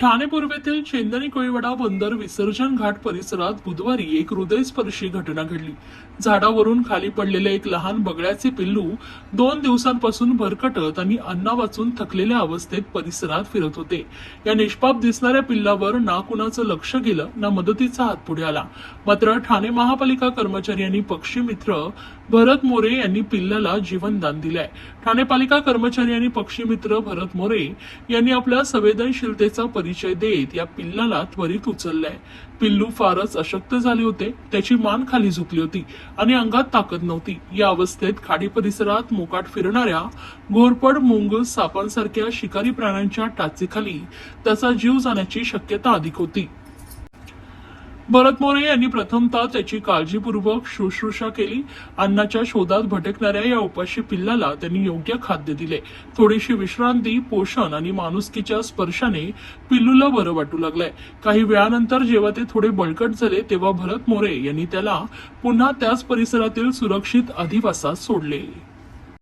ठाणे पूर्वेतील चेंदणी कोळीवाडा बंदर विसर्जन घाट परिसरात बुधवारी एक हृदयस्पर्शी घटना घडली. झाडावरून खाली पडलेले एक लहान बगड्याचे पिल्लू दोन दिवसांपासून भरकटत आणि अन्ना वाचून थकलेल्या अवस्थेत परिसरात फिरत होते. या निष्पाप दिसणाऱ्या पिल्लावर ना कुणाचं लक्ष गेलं ना मदतीचा हात पुढे आला. मात्र ठाणे महापालिका कर्मचारी आणि पक्षी मित्र भरत मोरे यांनी पिल्लाला जीवनदान दिलंय. ठाणे पालिका कर्मचारी आणि पक्षी मित्र भरत मोरे यांनी आपल्या संवेदनशीलतेचा परिचय देत या पिल्लाला त्वरित उचललाय. पिल्लू फारच अशक्त झाले होते त्याची मान खाली झुकली होती आणि अंगात ताकद नव्हती. या अवस्थेत खाडी परिसरात मोकाट फिरणाऱ्या घोरपड मुंग सापांसारख्या शिकारी प्राण्यांच्या टाचेखाली त्याचा जीव जाण्याची शक्यता अधिक होती. भरत मोरे यांनी प्रथमतः त्याची काळजीपूर्वक शुश्रूषा केली. अन्नाच्या शोधात भटकणाऱ्या या उपाशी पिल्लाला त्यांनी योग्य खाद्य दिले. थोडीशी विश्रांती पोषण आणि माणुसकीच्या स्पर्शाने पिल्लूला बरं वाटू लागलंय. काही वेळानंतर जेव्हा ते थोडे बळकट झाले तेव्हा भरत मोरे यांनी त्याला पुन्हा त्याच परिसरातील सुरक्षित अधिवासात सोडले.